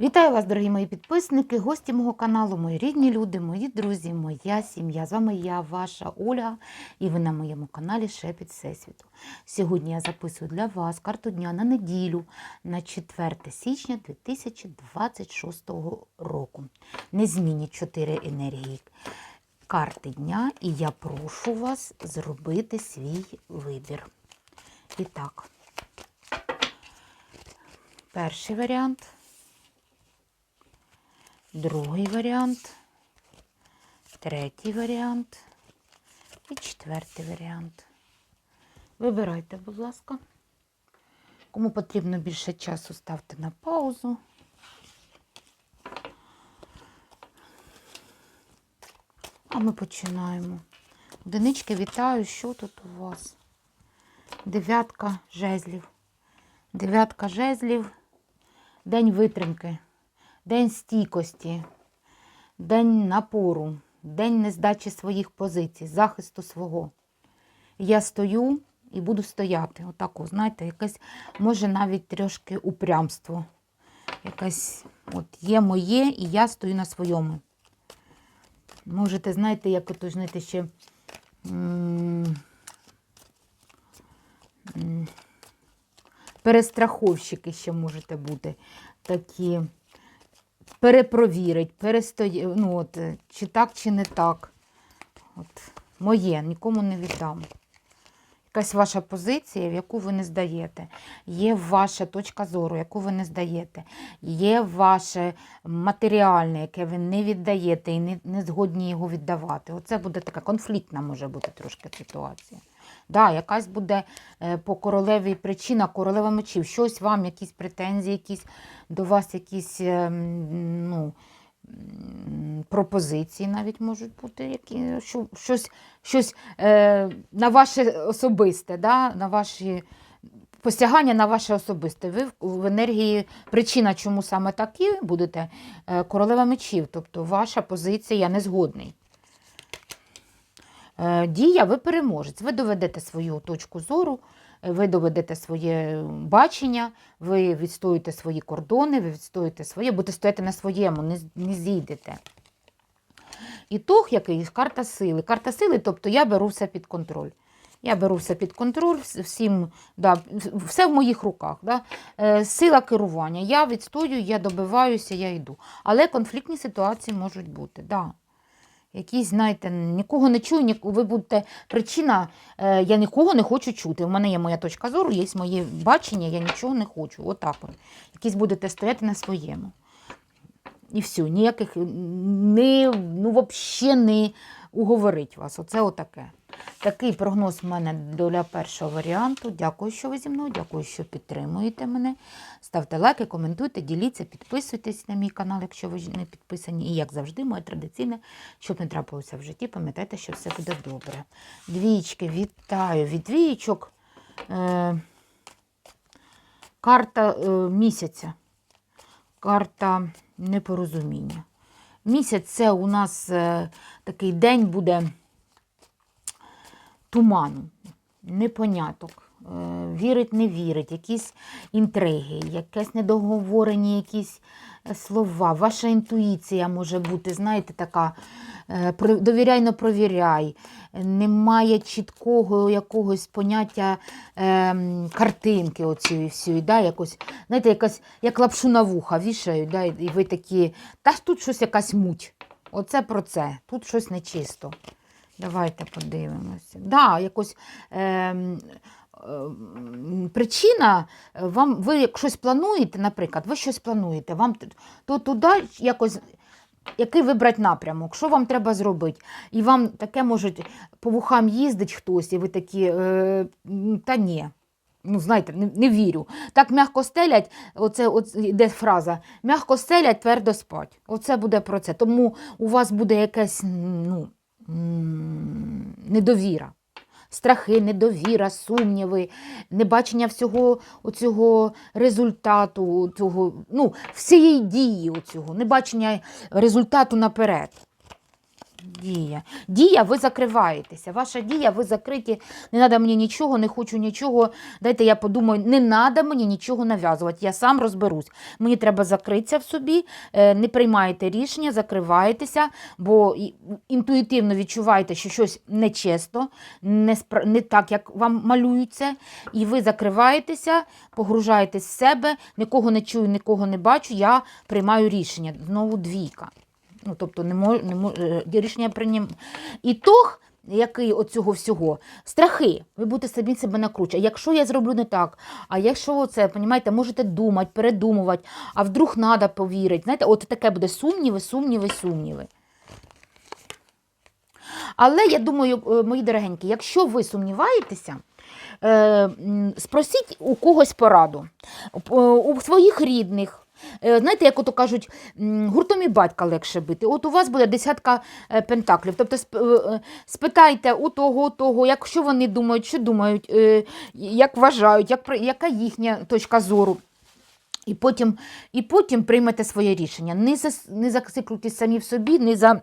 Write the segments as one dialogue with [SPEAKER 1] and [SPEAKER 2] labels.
[SPEAKER 1] Вітаю вас, дорогі мої підписники, гості мого каналу, мої рідні люди, мої друзі, моя сім'я. З вами я, ваша Оля, і ви на моєму каналі Шепіт Всесвіту. Сьогодні я записую для вас карту дня на неділю на 4 січня 2026 року. Незмінні 4 енергії карти дня, і я прошу вас зробити свій вибір. І так, перший варіант. Другий варіант, третій варіант і четвертий варіант. Вибирайте, будь ласка. Кому потрібно більше часу, ставте на паузу. А ми починаємо. Одинички, вітаю, що тут у вас? Дев'ятка жезлів. Дев'ятка жезлів. День витримки. День стійкості, день напору, день нездачі своїх позицій, захисту свого. Я стою і буду стояти. Отак, знаєте, якесь, може навіть трошки упрямство. Якесь от є моє, і я стою на своєму. Можете, знаєте, як ото, знаєте, ще перестраховщики ще можете бути такі перепровірить, перестої, ну от, е, чи так, чи не так. От, Моє, нікому не віддам. Якась ваша позиція, в яку ви не здаєте. Є ваша точка зору, яку ви не здаєте. Є ваше матеріальне, яке ви не віддаєте і не, не згодні його віддавати. Оце буде така конфліктна може бути трошки ситуація. Да, якась буде е, по королеві причина, королева мечів. Щось вам, якісь претензії, якісь до вас якісь е, ну, пропозиції навіть можуть бути, які, що, щось, щось е, на ваше особисте, да, на ваші посягання на ваше особисте. Ви в- енергії, причина, чому саме такі будете, е, королева мечів, тобто ваша позиція, я не згодний. Е, Дія, ви переможець. Ви доведете свою точку зору, е, ви доведете своє бачення, ви відстоїте свої кордони, ви відстоїте своє, будете стояти на своєму, не, не зійдете. Ітог який? Карта сили. Карта сили, тобто я беру все під контроль. Я беру все під контроль, всім, да, все в моїх руках. Да. Е, сила керування. Я відстоюю, я добиваюся, я йду. Але конфліктні ситуації можуть бути. Да. Якісь, знаєте, нікого не чую, ні, ви будете причина, е, я нікого не хочу чути. У мене є моя точка зору, є моє бачення, я нічого не хочу. Отак от. Якісь будете стояти на своєму. І все, ніяких не, ну, взагалі не уговорить вас. Оце отаке. Такий прогноз в мене для першого варіанту. Дякую, що ви зі мною, дякую, що підтримуєте мене. Ставте лайки, коментуйте, діліться, підписуйтесь на мій канал, якщо ви не підписані. І як завжди, моє традиційне, щоб не трапилося в житті, пам'ятайте, що все буде добре. Двічки, вітаю. Від двічок е, карта е, місяця. Карта непорозуміння. Місяць це у нас е, такий день буде туману, непоняток. Е, Вірить, не вірить, якісь інтриги, якесь недоговорені якісь е, слова. Ваша інтуїція може бути, знаєте, така е, про- довіряй, но провіряй. Немає чіткого якогось поняття ем, картинки оцієї всієї, да, якось, знаєте, якась, як лапшу на вуха вішають, да, і ви такі, та тут щось якась муть. Оце про це, тут щось нечисто. Давайте подивимося. Да, якось ем, ем, причина, е, вам, ви як щось плануєте, наприклад, ви щось плануєте, вам то туди якось. Який вибрати напрямок, що вам треба зробити? І вам таке можуть по вухам їздить хтось, і ви такі, е, та ні. Ну, знаєте, не, не вірю. Так м'яко стелять, оце, оце йде фраза, м'яко стелять, твердо спать. Оце буде про це. Тому у вас буде якась ну, недовіра. Страхи, недовіра, сумніви, небачення всього оцього результату, цього, ну, всієї дії, оцього, небачення результату наперед. Дія. Дія, ви закриваєтеся. Ваша дія, ви закриті. Не треба мені нічого, не хочу нічого. Дайте я подумаю, не треба мені нічого нав'язувати. Я сам розберусь. Мені треба закритися в собі, е, не приймаєте рішення, закриваєтеся, бо інтуїтивно відчуваєте, що щось нечесно, не, спра- не так, як вам малюють це. І ви закриваєтеся, погружаєтесь в себе, нікого не чую, нікого не бачу. Я приймаю рішення. Знову двійка. Ну, тобто не мож, не мож, е, рішення прийнім. Ітог, який от цього всього, страхи. Ви будете самі себе накручувати. Якщо я зроблю не так, а якщо це, понімаєте, можете думати, передумувати, а вдруг треба повірити. Знаєте, от таке буде сумніви, сумніви, сумніви. Але я думаю, е, мої дорогенькі, якщо ви сумніваєтеся, е, спросіть у когось пораду, у своїх рідних. Е, Знаєте, як ото кажуть, гуртом і батька легше бити. От у вас буде десятка е, пентаклів. Тобто е, спитайте у того, у того, як, що вони думають, що думають, як вважають, як, яка їхня точка зору. І потім, і потім приймете своє рішення. Не, зас, не зациклюйтесь самі в собі, не за.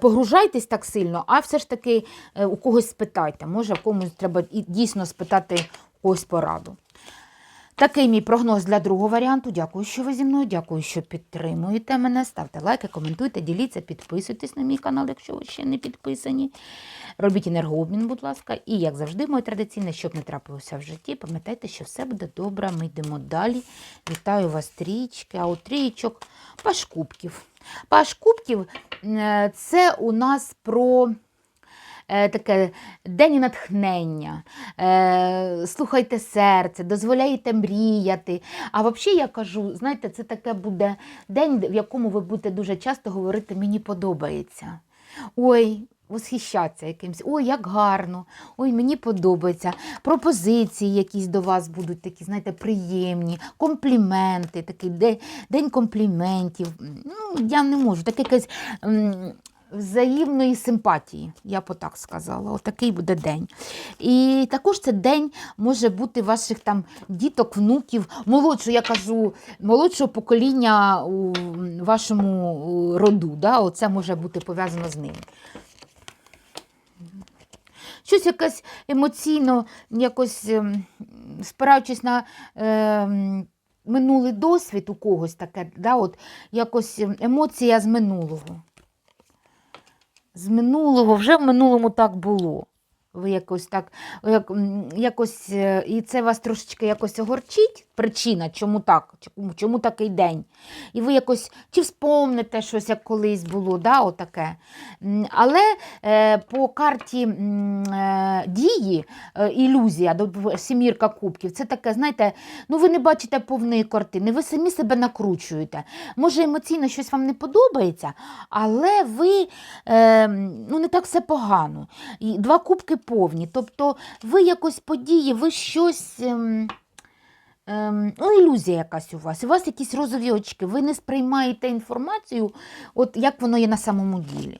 [SPEAKER 1] Погружайтесь так сильно, а все ж таки у когось спитайте. Може, комусь треба дійсно спитати у когось пораду. Такий мій прогноз для другого варіанту. Дякую, що ви зі мною. Дякую, що підтримуєте мене. Ставте лайки, коментуйте, діліться, підписуйтесь на мій канал, якщо ви ще не підписані. Робіть енергообмін, будь ласка. І, як завжди, моє традиційне, щоб не трапилося в житті, пам'ятайте, що все буде добре. Ми йдемо далі. Вітаю вас, трічки, а у трійчок паш кубків. Паш кубків е, це у нас про. Е, Таке день натхнення, е, слухайте серце, дозволяєте мріяти. А взагалі я кажу, знаєте, це таке буде день, в якому ви будете дуже часто говорити Мені подобається. Ой, восхищатися якимось, ой, як гарно, ой, мені подобається. Пропозиції якісь до вас будуть такі, знаєте, приємні, компліменти, такий день, компліментів. Ну, я не можу, таке якесь. Взаємної симпатії, я б так сказала. Отакий буде день. І також це день може бути ваших там діток, внуків, молодшого, я кажу, молодшого покоління у вашому роду. Да? Оце може бути пов'язано з ним. Щось якесь емоційно, якось ем, спираючись на ем, минулий досвід у когось таке, да? От, якось ем, емоція з минулого з минулого, вже в минулому так було. Ви якось так, як, якось, е, і це вас трошечки якось огорчить, причина, чому так, чому, такий день. І ви якось чи вспомните щось, як колись було, да, отаке. Але е, по карті е, дії, е, ілюзія, сімірка кубків, це таке, знаєте, ну ви не бачите повної картини, ви самі себе накручуєте. Може, емоційно щось вам не подобається, але ви е, ну, не так все погано. І два кубки повні. Тобто ви якось події, ви щось. Ем, ем, ну, ілюзія якась у вас. У вас якісь розові очки. Ви не сприймаєте інформацію, от як воно є на самому ділі.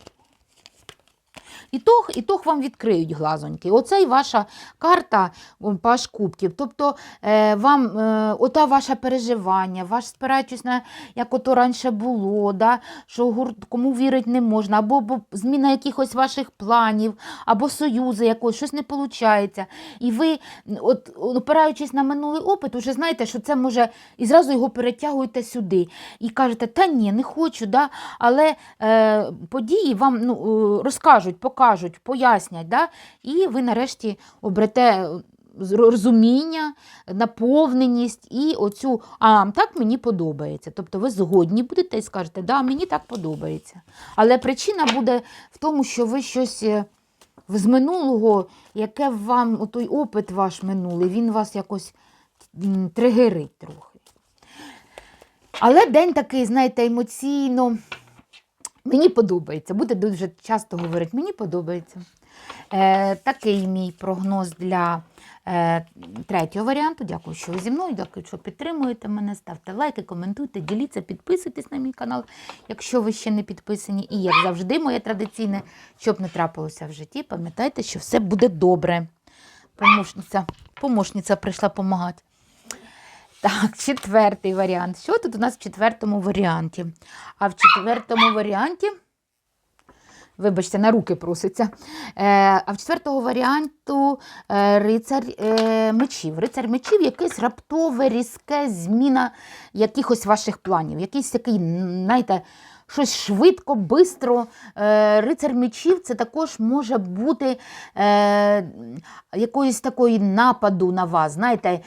[SPEAKER 1] Ітог, ітог вам відкриють глазоньки. Оце і ваша карта паш кубків. Тобто е, вам е, ота ваше переживання, ваш спираючись на як ото раніше було, да, що кому вірити не можна, або, або зміна якихось ваших планів, або союзи якось, щось не виходить. І ви, от, опираючись на минулий опит, вже знаєте, що це може, і зразу його перетягуєте сюди. І кажете, та ні, не хочу, да, але е, події вам ну, е, розкажуть, покажуть, пояснять, да, і ви нарешті обрете е, розуміння, наповненість і оцю, а так мені подобається. Тобто ви згодні будете і скажете, да, мені так подобається. Але причина буде в тому, що ви щось е, з минулого, яке вам, той опит ваш минулий, він вас якось тригерить трохи. Але день такий, знаєте, емоційно. Мені подобається. Буде дуже часто говорити, мені подобається. Е, такий мій прогноз для е, третього варіанту. Дякую, що ви зі мною. Дякую, що підтримуєте мене. Ставте лайки, коментуйте, діліться, підписуйтесь на мій канал, якщо ви ще не підписані. І як завжди, моє традиційне, щоб не трапилося в житті, пам'ятайте, що все буде добре. Помощниця, помощниця прийшла допомагати. Так, четвертий варіант. Що тут у нас в четвертому варіанті? А в четвертому варіанті Вибачте, на руки проситься. Е, а в четвертого варіанту е, рицар е, мечів. Рицар мечів якесь раптове, різке зміна якихось ваших планів. Якийсь такий, знаєте, щось швидко, бистро. Е, рицар мечів це також може бути е, якоїсь такої нападу на вас. Знаєте,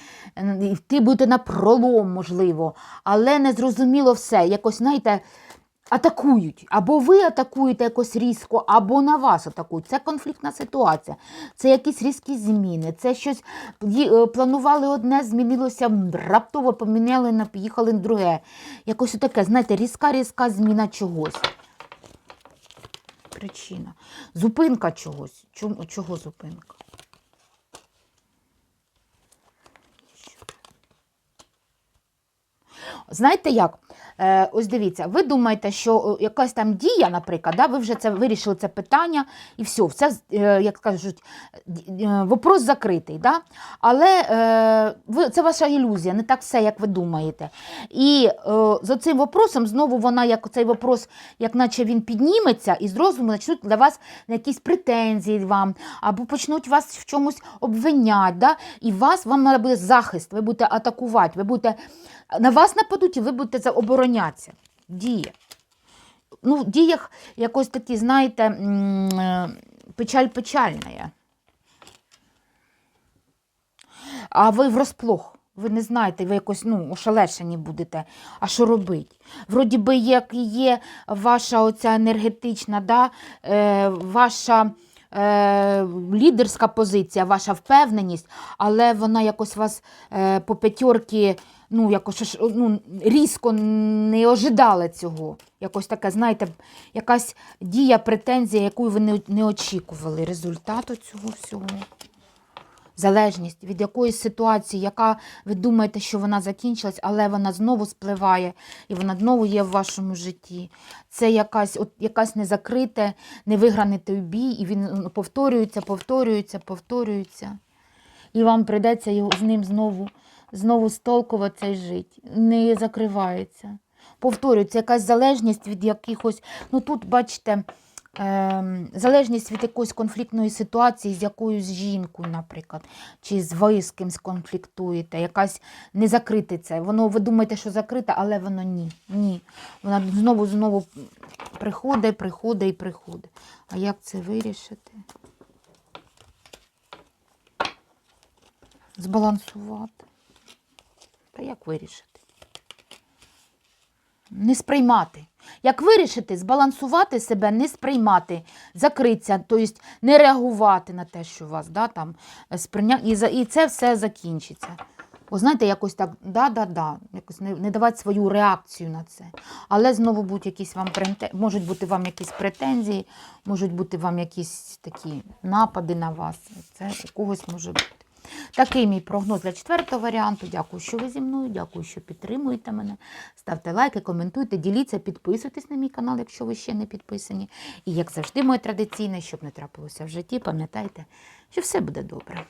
[SPEAKER 1] йти будете на пролом, можливо, але не зрозуміло все. Якось, знаєте, атакують. Або ви атакуєте якось різко, або на вас атакують. Це конфліктна ситуація, це якісь різкі зміни, це щось е, планували одне, змінилося раптово, поміняли, поїхали на друге. Якось таке, знаєте, різка-різка зміна чогось. Причина. Зупинка чогось. Чому, чого зупинка? Знаєте як? Е, ось дивіться, ви думаєте, що якась там дія, наприклад, да, ви вже це вирішили це питання, і все, все е, як кажуть, е, вопрос закритий. Да? Але е, ви, це ваша ілюзія, не так все, як ви думаєте. І е, за цим вопросом знову вона, як цей вопрос, як наче він підніметься, і з розуму почнуть для вас якісь претензії вам, або почнуть вас в чомусь обвиняти. Да? І вас вам треба буде захист, ви будете атакувати, ви будете на вас нападуть, і ви будете оборонятися. Дія. Ну, в діях якось такі, знаєте, е, печаль печальна. А ви врозплох. Ви не знаєте, ви якось ну, ошелешені будете. А що робити? Вроді би, як і є ваша оця енергетична, да, е, ваша е, лідерська позиція, ваша впевненість, але вона якось вас е, по п'ятерки ну, якось ну, різко не ожидали цього. Якось таке, знаєте, якась дія, претензія, яку ви не, не очікували. Результату цього всього. Залежність від якоїсь ситуації, яка ви думаєте, що вона закінчилась, але вона знову спливає і вона знову є в вашому житті. Це якась, от, якась незакрите, невиграний той бій, і він ну, повторюється, повторюється, повторюється. І вам прийдеться його з ним знову, знову столкуватися і жити. Не закривається. Повторюється, якась залежність від якихось. Ну тут, бачите, ем, залежність від якоїсь конфліктної ситуації з якоюсь жінкою, наприклад, чи з ви з кимсь конфліктуєте, якась не закрите це. Воно ви думаєте, що закрите, але воно ні. Ні. Вона знову знову приходить, приходить і приходить. А як це вирішити? Збалансувати. Та як вирішити? Не сприймати. Як вирішити, збалансувати себе, не сприймати, закритися, тобто не реагувати на те, що вас да, там, сприйня... і, і це все закінчиться. О, знаєте, якось так, да-да-да, якось не, не давати свою реакцію на це. Але знову будуть якісь вам можуть бути вам якісь претензії, можуть бути вам якісь такі напади на вас. Це у когось може бути. Такий мій прогноз для четвертого варіанту. Дякую, що ви зі мною. Дякую, що підтримуєте мене. Ставте лайки, коментуйте, діліться, підписуйтесь на мій канал, якщо ви ще не підписані. І як завжди, моє традиційне, щоб не трапилося в житті, пам'ятайте, що все буде добре.